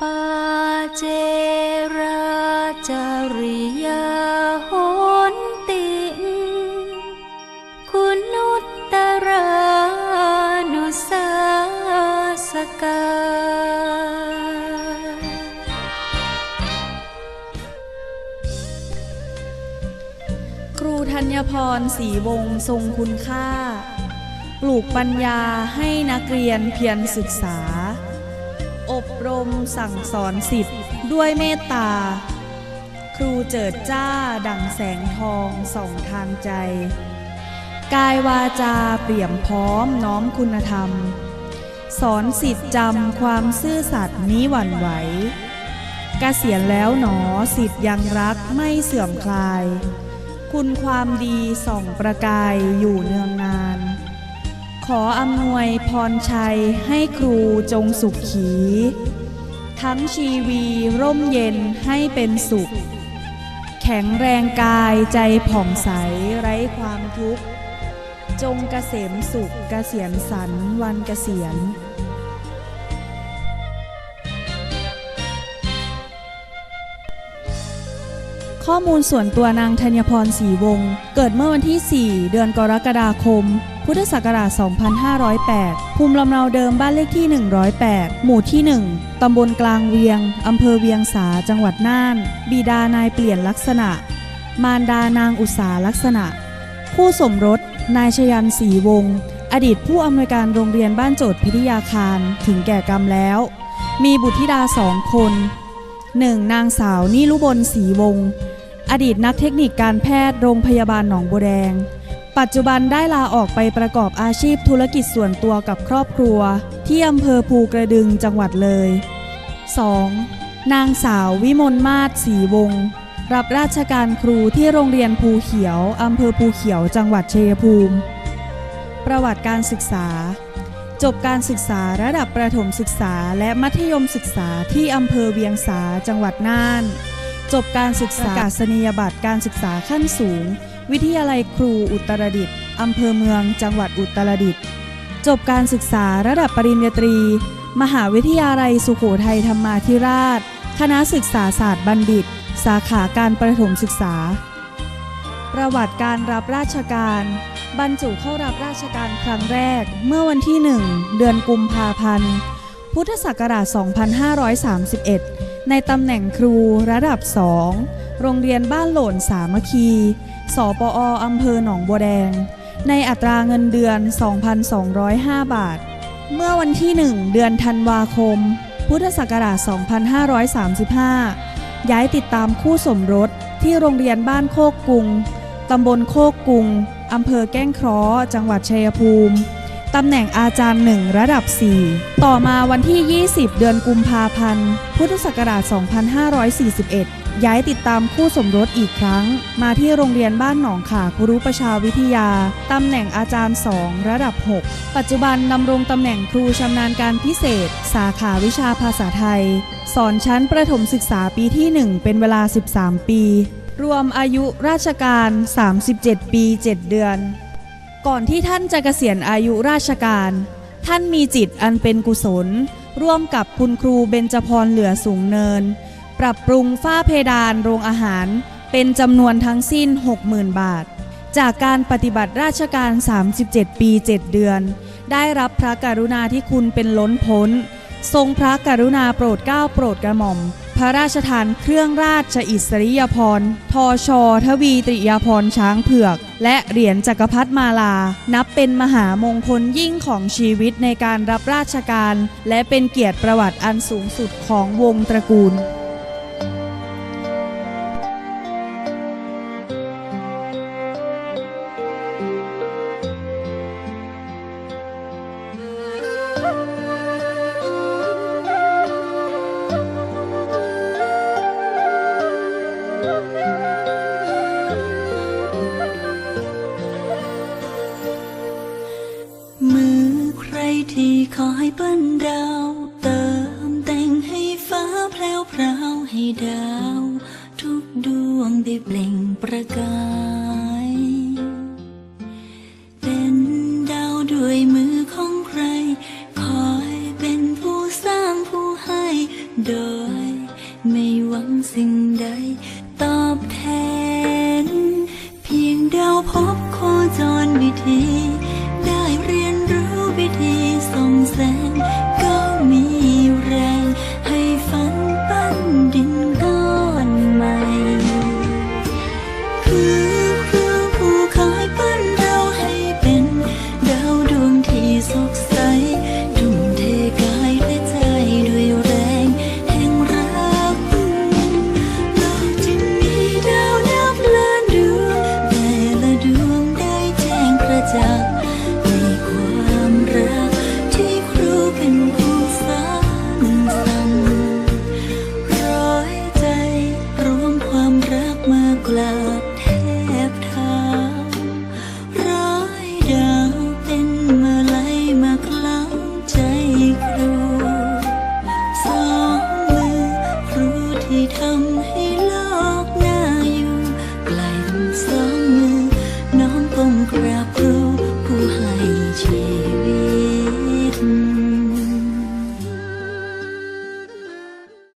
ปาเจราจาริยาโหนติงคุณุตตรานุสาสกาครูธัญพรศรีวงศ์ทรงคุณค่า ปลูกปัญญาให้นักเรียนเพียรศึกษา มสั่งสอนสิทธิ์ด้วยเมตตา ครูเจิดจ้าดั่งแสงทองส่องทางใจ กายวาจาเปี่ยมพร้อมน้อมคุณธรรม สอนสิทธิ์จำความซื่อสัตย์มิหวั่นไหวเกษียณแล้วหนอสิทธิ์ยังรักไม่เสื่อมคลาย คุณความดีส่องประกายอยู่เนืองนานขออำนวยพรชัยให้ครูจงสุขขี ทั้งชีวีร่มเย็นให้เป็นสุข แข็งแรงกายใจผ่องใสไร้ความทุกข์ จงเกษมสุขเกษียณสันวันเกษียณข้อมูลส่วนตัวนางธัญพรศรีวงศ์เกิดเมื่อวันที่ 4 เดือนกรกฎาคม พุทธศักราช 2508 ภูมิลำเนาเดิมบ้านเลขที่ 108 หมู่ที่ 1 ตำบลกลางเวียง อำเภอเวียงสา จังหวัดน่าน บิดานายเปลี่ยนลักษณะ มารดานางอุษาลักษณะ คู่สมรส นายชยันศรีวงศ์ อดีตผู้อำนวยการโรงเรียนบ้านโจทย์พิทยาคาร ถึงแก่กรรมแล้ว มีบุตรธิดาสองคน 1. นางสาวนิรุบลศรีวงศ์ อดีตนักเทคนิคการแพทย์โรงพยาบาลหนองบัวแดง ปัจจุบันได้ลาออกไปประกอบอาชีพธุรกิจส่วนตัวกับครอบครัว ที่อำเภอภูกระดึงจังหวัดเลย 2. นางสาววิมลมาศศรีวงศ์รับราชการครูที่โรงเรียนภูเขียวอำเภอภูเขียวจังหวัดชัยภูมิ ประวัติการศึกษา จบการศึกษาระดับประถมศึกษาและมัธยมศึกษาที่อำเภอเวียงสาจังหวัดน่าน จบการศึกษาประกาศนียบัตรการศึกษาขั้นสูง วิทยาลัยครูอุตรดิตถ์อำเภอเมืองจังหวัดอุตรดิตถ์จบการศึกษาระดับปริญญาตรี มหาวิทยาลัยสุโขทัยธรรมาธิราช คณะศึกษาศาสตร์บัณฑิต สาขาการประถมศึกษา ประวัติการรับราชการ บรรจุเข้ารับราชการครั้งแรก เมื่อวันที่ 1 เดือนกุมภาพันธ์ พุทธศักราช 2531 ในตำแหน่งครูระดับ 2 โรงเรียนบ้านโหล่นสามัคคี สปออำเภอหนองบัวแดง ในอัตราเงินเดือน 2,205 บาท เมื่อวันที่ 1 เดือนธันวาคม พุทธศักราช 2535 ย้ายติดตามคู่สมรสที่โรงเรียนบ้านโคกกุง ตำบลโคกกุง อำเภอแก้งเคราะห์ จังหวัดชัยภูมิ ตำแหน่งอาจารย์หนึ่งระดับ 4 ต่อมาวันที่ 20 เดือนกุมภาพันธ์ พุทธศักราช 2541 ย้ายติดตามคู่สมรสอีกครั้ง มาที่โรงเรียนบ้านหนองขาครุประชาวิทยา ตำแหน่งอาจารย์ 2 ระดับ 6 ปัจจุบันดำรงตำแหน่งครูชำนาญการพิเศษ สาขาวิชาภาษาไทย สอนชั้นประถมศึกษาปีที่ 1 เป็นเวลา 13 ปี รวมอายุราชการ 37 ปี 7 เดือน ก่อนที่ท่านจะเกษียณอายุราชการ ท่านมีจิตอันเป็นกุศล ร่วมกับคุณครูเบญจพรเหลือสูงเนิน รับปรุงฝ้าเพดานโรงอาหาร เป็นจำนวนทั้งสิ้น 60,000 บาท จากการปฏิบัติราชการ 37 ปี 7 เดือน ได้รับพระกรุณาธิคุณเป็นล้นพ้น ทรงพระกรุณาโปรดเกล้าโปรดกระหม่อม พระราชทานเครื่องราชอิสริยาภรทอชอทวีตริยาภรช้างเผือก และเหรียญจักรพรรดิมาลา นับเป็นมหามงคลยิ่งของชีวิตในการรับราชการ และเป็นเกียรติประวัติอันสูงสุดของวงตระกูล ที่คอยเปิ้นดาวเติมแต่งให้ฟ้าแพรวพราวให้ดาว ทุกดวงได้เปล่งประกาย